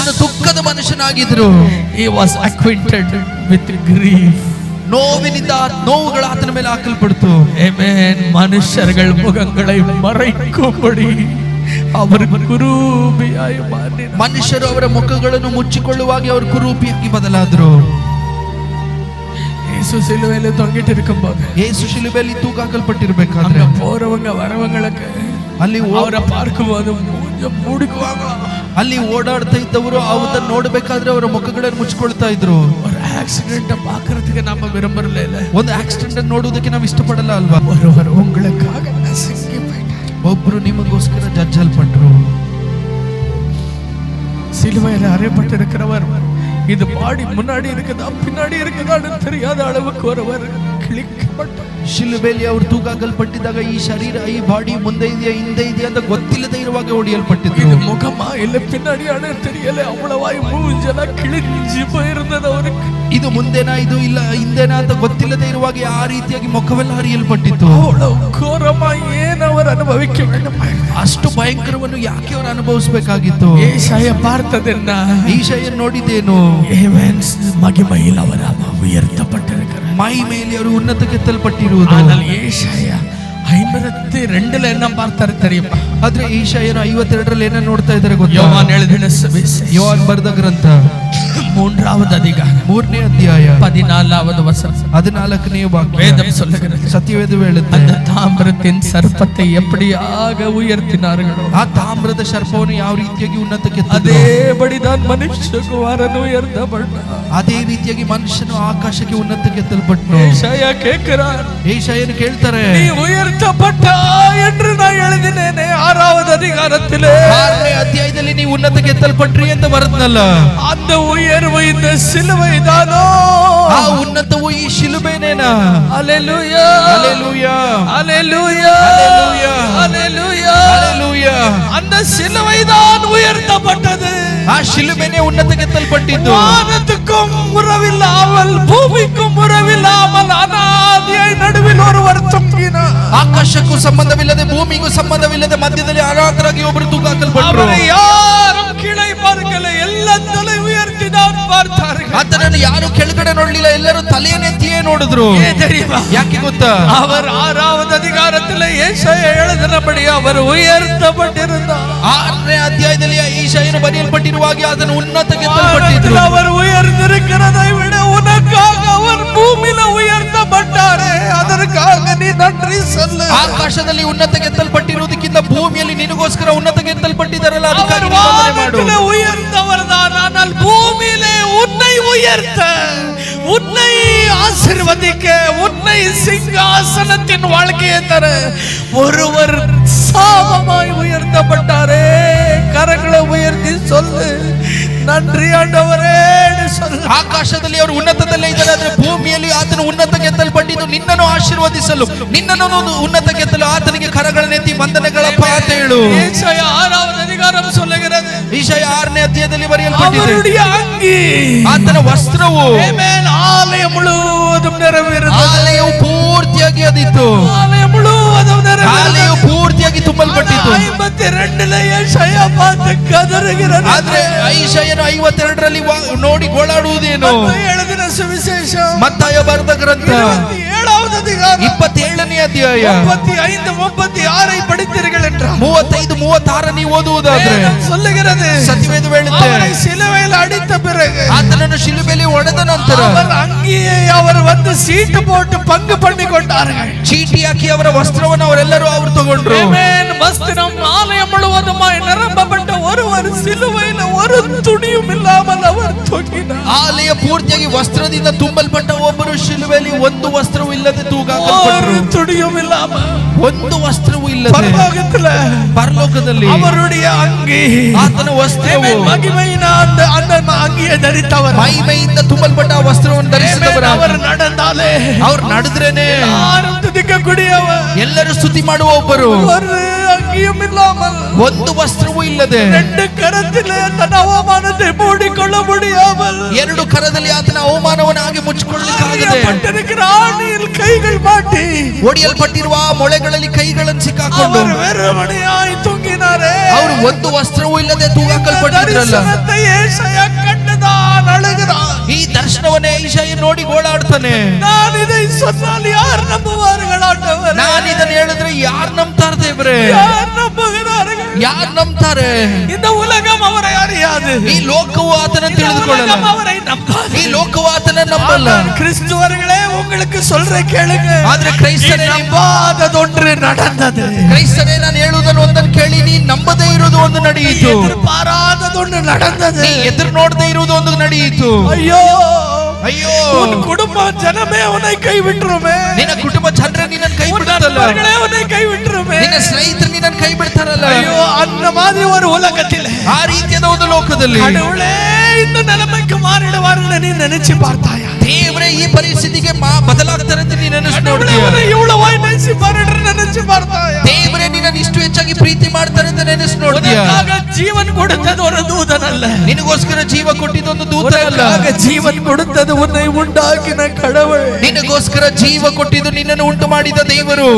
ಆತನು ದುಃಖದ ಮನುಷ್ಯನಾಗಿದ್ರು He was acquainted with grief. ನೋವಿನಿಂದ ನೋವುಗಳು ಆತನ ಮೇಲೆ ಹಾಕಲ್ಪಡ್ತು Amen. மனுஷர்கள் முகங்களை மறைக்கும்படி அவர் குரூபியாய் மாறினார். ಮನುಷ್ಯರು ಅವರ ಮುಖಗಳನ್ನು ಮುಚ್ಚಿಕೊಳ್ಳುವಾಗ ಅವರು ಕುರೂಪಿಯಾಗಿ ಬದಲಾದ್ರು இயேசு சிலுவையில தொங்கிட்டு இருக்கும்போது ಯೇಸು ಶಿಲುಬೆಯಲ್ಲಿ அங்க ತೂಗಾಕಲ್ಪಟ್ಟಿರ್ಬೇಕಾದ್ರೆ போறவங்க வரவங்களுக்கு ಅಲ್ಲಿ ಓ- அவரை பார்க்கும்போது மூஞ்ச மூடிக்குவாங்க ಅಲ್ಲಿ ಓಡಾಡ್ತಾ ಇದ್ದವರು ಅವನ್ನ ನೋಡ್ಬೇಕಾದ್ರೆ ಅವರ ಮುಖಗಳನ್ನು ಮುಚ್ಚಿಕೊಳ್ತಾ ಇದ್ರು ஒரு ஆக்சிடென்ட் பார்க்கறதுக்கு நம்ம விரும்புறல இல்ல ಒಂದು ಆಕ್ಸಿಡೆಂಟ್ ಅನ್ನು ನೋಡುವುದಕ್ಕೆ ನಾವು ಇಷ್ಟಪಡಲ್ಲ ಅಲ್ವಾ ஒருவர் உங்களுக்காக நசுங்கி போயிட்டார் ಒಬ್ರು ನಿಮಗೋಸ್ಕರ ಜಜ್ಜಲ್ಪಟ್ರು சிலுவையில் அறையப்பட்டிருக்கிறவர் இது பாடி முன்னாடி இருக்குதா பின்னாடி இருக்குதான்னு தெரியாத அளவுக்கு ஒருவர் ಶಿಲುಬೆಲಿ ಅವರು ತೂಗಾಗಲ್ಪಟ್ಟಿದ್ದಾಗ ಈ ಶರೀರ ಈ ಬಾಡಿ ಮುಂದೆ ಇದೆಯಾ ಹಿಂದೆ ಇದೆಯಾ ಅಂತ ಗೊತ್ತಿಲ್ಲದೆ ಇರುವಾಗ ಹೊಡೆಯಲ್ಪಟ್ಟಿದ್ದು ಮುಖಮ್ಮ ಎಲ್ಲ ಪಿನ್ನಡಿ ಅಣ ಮೂರು ಅವಳವಾಯಿ ಕಿಳಿ ಕಿಳಿಂಜಿ ಇರುತ್ತದೆ ಇದು ಮುಂದೆನಾ ಇದು ಇಲ್ಲ ಹಿಂದೆನಾ ಅಂತ ಗೊತ್ತಿಲ್ಲದೆ ಇರುವಾಗ ಆ ರೀತಿಯಾಗಿ ಮುಖವೆಲ್ಲ ಹರಿಯಲ್ಪಟ್ಟಿತ್ತು. ಘೋರಮ್ಮ ಏನವರ ಅನುಭವಕ್ಕೆ ಅಷ್ಟು ಭಯಂಕರವನ್ನು ಯಾಕೆ ಅವರು ಅನುಭವಿಸಬೇಕಾಗಿತ್ತು? ಏಷಯ ಭಾರತದನ್ನ ಈಶಯ ನೋಡಿದ್ದೇನು? ಮಹಿಮೈಲ್ ಅವರ ಉಯರ್ತಪಟ್ಟಿರಕ அவ உயர்த்தப்பட்டிருக்கிறார் ಮೈ ಮೇಲೆ ಅವರು ಉನ್ನತಕ್ಕೆತ್ತಲ್ಪಟ್ಟಿರುವುದು ஆனால் ஏசாயா ஐம்பத்தி ரெண்டுல என்ன பார்த்தாரு தெரியுமா ಆದ್ರೆ ಈಶಾಯನು ಐವತ್ತೆರಡರಲ್ಲಿ ಏನನ್ನ ನೋಡ್ತಾ ಇದ್ದಾರೆ ಗೊತ್ತಾ யோவான் எழுதின சுவிசேஷம் ಯೋವಾನ್ ಬರೆದ ಗ್ರಂಥ மூன்றாவது அதிகாரம் ಮೂರನೇ ಅಧ್ಯಾಯ பதினாலாவது வசனம் ಹದಿನಾಲ್ಕನೇ ವಾಕ್ಯ வேதம் சொல்லுகிறது ಸತ್ಯವೇದ ಹೇಳುತ್ತೆ அந்த தாமிரத்தின் சர்ப்பத்தை எப்படியாக உயர்த்தினார்களோ ಆ ತಾಮ್ರದ ಸರ್ಪವನ್ನು ಯಾವ ರೀತಿಯಾಗಿ ಉನ್ನತಕ್ಕೆ ಎತ್ತಿದ್ರು? அதேபடிதான் மனுஷகுமாரன் உயர்த்தப்பட்டார் ಅದೇ ರೀತಿಯಾಗಿ ಮನುಷ್ಯನು ಆಕಾಶಕ್ಕೆ ಉನ್ನತಕ್ಕೆ ಎತ್ತಲ್ಪಟ್ನು ஏசாயா கேட்கிறார் ಏಷಾಯನು ಕೇಳ್ತಾರೆ நீ உயர்த்தப்பட்டா என்று நான் எழுதினேனே ஆறாவது அதிகாரத்திலே ಆರನೇ ಅಧ್ಯಾಯದಲ್ಲಿ ఉన్నతికి ఎత్తల్పట్రి ఎంత వరదనల్ల அந்த உயர்வு இந்த சிலுவை தானோ ఆ ఉన్నతవు ఈ శిలుబేనేనా హల్లెలూయా హల్లెలూయా హల్లెలూయా హల్లెలూయా హల్లెలూయా அந்த சிலுவை தான் உயர்த்தப்பட்டது ఆ శిలుబేనే ఉన్నతికి ఎత్తల్పట్టింది వానతుకు మురవిల్లావల్ భూమికు మురవిల్ ಆಕಾಶಕ್ಕೂ ಸಂಬಂಧವಿಲ್ಲದೆ ಭೂಮಿಗೂ ಸಂಬಂಧವಿಲ್ಲದೆ ಮಧ್ಯದಲ್ಲಿ ಅನಾಥರಾಗಿ ಒಬ್ಬರು ತೂಗಾಕಲ್ಪಟ್ಟರು ಯಾರು ಯಾರು ಕೆಳಗಡೆ ನೋಡಲಿಲ್ಲ ಎಲ್ಲರೂ ತಲೆಯನ್ನೆತ್ತಿಯೇ ನೋಡಿದ್ರು. ಯಾಕೆ ಗೊತ್ತಾ? ಅವರ ಆರಾವದ ಅಧಿಕಾರದಲ್ಲಿ ಏಷಯ ಬಳಿ ಅವರು ಉಯರ್ತಪಟ್ಟಿರುತ್ತ ಆರನೇ ಅಧ್ಯಾಯದಲ್ಲಿ ಈಶಯನು ಬರೆಯಲ್ಪಟ್ಟಿರುವಾಗ ಅದನ್ನು ಉನ್ನತಕ್ಕೆ ಅವರು ಆಕಾಶದಲ್ಲಿ ಉನ್ನತಕ್ಕೆ ಎತ್ತಲ್ಪಟ್ಟಿರುವುದಕ್ಕಿಂತ ಭೂಮಿಯಲ್ಲಿ ನಿನಗೋಸ್ಕರ ಉನ್ನತಕ್ಕೆ ಎತ್ತಲ್ಪಟ್ಟಿದ್ದಾರಲ್ಲ ಅದಕ್ಕಾಗಿ அவர் ನೀ ವಂದನೆ ಮಾಡು வானத்திலே உயர்ந்தவர் தான் ஆனால் பூமியிலே உன்னை உயர்த்த உன்னை ஆசிர்வதிக்க உன்னை சிங்காசனத்தின் வாழ்க்கையை தர ஒருவர் சாபமாய் உயர்த்தப்பட்டாரே கரங்களை உயர்த்தி சொல்லு நன்றி ஆண்டவரே சொல்லு ಆಕಾಶದಲ್ಲಿ ಅವರು ಉನ್ನತದಲ್ಲೇ ಇದ್ದಾರೆ ಆದ್ರೆ ಭೂಮಿಯಲ್ಲಿ ಆತನು ಉನ್ನತಕ್ಕೆ ಎಂದು ನಿನ್ನನ್ನು ಆಶೀರ್ವದಿಸಲು ನಿನ್ನನ್ನು ಉನ್ನತಕ್ಕೆ ಕೆತ್ತಲು ಆತನಿಗೆ ಕರಗಳನ್ನೆತ್ತಿ ವಂದನೆಗಳಪ್ಪ ಅಂತ ಹೇಳು. ವಿಷಯ ಆರನೇ ಅಧ್ಯಾಯದಲ್ಲಿ ಬರೆಯಲ್ಪಟ್ಟಿದೆ. ಆತನ ವಸ್ತ್ರವು ಆಲಯ ಮುಳುವುದುಂ ನೆರವೇರುತ್ತದೆ. ಆಲಯವು ಪೂರ್ತಿಯಾಗಿ ಅದಿತ್ತು. ಆಲಯ ಮುಳುವುದು ನೆರವೇರುತ್ತದೆ. ಆಲಯವು ಪೂರ್ತಿಯಾಗಿ ತುಂಬಲ್ಪಟ್ಟಿತ್ತು ஐம்பத்தி ரெண்டுல ஏசாயா பார்த்து கதறுகிறது ಆದ್ರೆ ಐಶಾಯನು ಐವತ್ತೆರಡರಲ್ಲಿ ವಾ- ನೋಡಿ ಗೋಳಾಡುವುದೇನು மத்தேயு எழுதின சுவிசேஷம் ಮತ್ತಾಯ ಬರೆದ ಗ್ರಂಥ இருபத்தி ஏழாவது அதிகாரம் ಇಪ್ಪತ್ತೇಳನೇ ಅಧ್ಯಾಯ முப்பத்தி ஐந்து முப்பத்தி ஆறை படித்தீர்கள் என்றார் ಮೂವತ್ತೈದು ಮೂವತ್ತಾರ ನೀವು ಓದುವುದಾದ್ರೆ வேதம் சொல்லுகிறது ಸತ್ಯವೇದ ಹೇಳುತ್ತೆ அவரை சிலுவையில் அடித்த பிறகு ಆತನನ್ನು ಶಿಲುಬೆಲಿ ಹೊಡೆದ ನಂತರ அவர் அங்கேயே அவர் வந்து சீட்டு போட்டு பங்கு பண்ணி கொண்டார்கள் ಚೀಟಿ ಹಾಕಿ ಅವರ ವಸ್ತ್ರವನ್ನು ಅವರೆಲ್ಲರೂ ಅವರು ತಗೊಂಡ್ರು ஆமென். வஸ்திரம் ஆலயம் முழுவதுமாய் நிரம்பப்பட்ட ஒருவர் சிலுவையில் ஒரு துணியும் இல்லாமல் அவர் தொங்கினார் ಆಲಯ ಪೂರ್ತಿಯಾಗಿ ವಸ್ತ್ರದಿಂದ ತುಂಬಲ್ಪಟ್ಟ ಒಬ್ಬರು ಶಿಲುಬೆಲಿ ಒಂದು ವಸ್ತ್ರವೂ ಇಲ್ಲದೆ ತೂಗಾಕಲ್ಪಟ್ರು ஒரு துணியும் இல்லாமல் ಒಂದು ವಸ್ತ್ರವೂ ಇಲ್ಲದೆ பரலோகத்துல ಪರಲೋಕದಲ್ಲಿ அவருடைய அங்கி ಆತನ ವಸ್ತ್ರವು ஆமென். மகிமையின் அந்த அந்த அங்கியை தரித்தவர் ಮಹಿಮೆಯಿಂದ ತುಂಬಲ್ಪಟ್ಟ ಆ ವಸ್ತ್ರವನ್ನು ஆமென். ಧರಿಸಿದವರ அவர் நடந்தாலே ಅವ್ರು ನಡೆದ್ರೇನೆ யாரும் துதிக்கக்கூடியவர் ಎಲ್ಲರೂ ಸ್ತುತಿ ಮಾಡುವ ಒಬ್ಬರು ஒரு அங்கியும் இல்லாமல் ಒಂದು ವಸ್ತ್ರವೂ ಇಲ್ಲದೆ ரெண்டு கரத்திலே தன் அவமானத்தை மூடிக்கொள்ள முடியாமல் ಎರಡು ಕರದಲ್ಲಿ ಆತನ ಅವಮಾನವನ್ನು ಹಾಗೆ ಮುಚ್ಚಿಕೊಳ್ಳಲಿಕ್ಕಾಗದೆ அறியப்பட்டிருக்கிற ஆணியில் கைகள் மாட்டி ಒಡೆಯಲ್ಪಟ್ಟಿರುವ ಆ ಮೊಳೆಗಳಲ್ಲಿ ಕೈಗಳನ್ನು ಸಿಕ್ಕಾಕೊಂಡು அவர் வெறுமனையாய் தொங்கினார் போட்டாரே ಅವರು ಒಂದು ವಸ್ತ್ರವೂ ಇಲ್ಲದೆ ತೂಗಾಕಲ್ಪಟ್ಟಿದ್ರಲ್ಲ தரிசனத்தை ஏசாயா கண்டுதான் அழுகிறான் ಈ ದರ್ಶನವನ್ನೇ ಈಶಾಯ ನೋಡಿ ಗೋಳಾಡ್ತಾನೆ நான் இதை சொன்னால் யார் நம்புவார்கள் ஆண்டவர் ನಾನ್ ಇದನ್ನ ಹೇಳಿದ್ರೆ ಯಾರ್ ನಂಬ್ತಾರ ದೇವ್ರೆ யார் நம்புகிறார்கள் ಯಾರ್ ನಂಬ್ತಾರೆ இந்த உலகம் அவரை அறியாது ಈ ಲೋಕವು ಆತನ இந்த ತಿಳಿದುಕೊಳ್ಳಲ್ಲ உலகம் அவரை நம்பாது ಈ ಲೋಕವು ಆತನ ನಂಬಲ್ಲ ஆனால் கிறிஸ்துவர்களே உங்களுக்கு சொல்ற கேளுங்க ಆದ್ರೆ ಕ್ರೈಸ್ತನೇ ನಿಮ್- நம்பாததொன்று நடந்தது ಕ್ರೈಸ್ತನೇ ನಾನು ಹೇಳುವುದನ್ನು ಒಂದನ್ನು ಕೇಳಿ ನೀ ನಂಬದೇ ಇರುವುದು ಒಂದು ನಡೆಯಿತು எதிர்பாராததொன்று நடந்தது ನೀ ಎದುರು ನೋಡದೇ ಇರುವುದು ಒಂದು ನಡೆಯಿತು ஐயோ ಅಯ್ಯೋ உன் குடும்பம் ஜனமே உன்னை கைவிட்டுருமே ನಿನ್ನ ಕುಟುಂಬ ಜನರೇ ನಿನ್ನನ್ನು ಕೈ உன் ಬಿಡ್ತಾರಲ್ಲ நண்பர்களே உன்னை கைவிட்டுருமே ನಿನ್ನ ಸ್ನೇಹಿತರು ನಿನ್ನನ್ನು ಕೈ ಬಿಡ್ತಾರಲ್ಲ ஐயோ அந்த மாதிரி ஒரு உலகத்தில் ಆ ರೀತಿಯಾದ ಒಂದು ಲೋಕದಲ್ಲಿ கடவுளே இந்த நிலைமைக்கு மாறிடுவார்கள் நீ நினைச்சு பார்த்தாயா ದೇವರೇ ಈ ಪರಿಸ್ಥಿತಿಗೆ ಮಾ ಬದಲಾಗ್ತಾರೆ ಅಂತ ನೀನು ನೆನೆಸಿ கடவுளே ನೋಡ್ತೀಯ உன்னை இவ்வளவாய் நேசி பாருன்னு நினைச்சு பார்த்தாயா ದೇವರೇ ನಿನ್ನನ್ನು ಇಷ್ಟು ಹೆಚ್ಚಾಗಿ ಪ್ರೀತಿ ಮಾಡ್ತಾರೆ ಅಂತ ನೆನೆಸ್ ನೋಡಿದ್ಯಾ ಜೀವನ್ ಕೊಡುತ್ತದೆ ದೂತನಲ್ಲ. ನಿನಗೋಸ್ಕರ ಜೀವ ಕೊಟ್ಟಿದ್ದೊಂದು ದೂತ ಅಲ್ಲ ಜೀವನ್ ಕೊಡುತ್ತದೆ ಒಂದೇ ಉಂಟಾಕಿನ ಕಡವಳು ನಿನಗೋಸ್ಕರ ಜೀವ ಕೊಟ್ಟಿದ್ದು ನಿನ್ನನ್ನು ಉಂಟು ಮಾಡಿದ ದೇವರು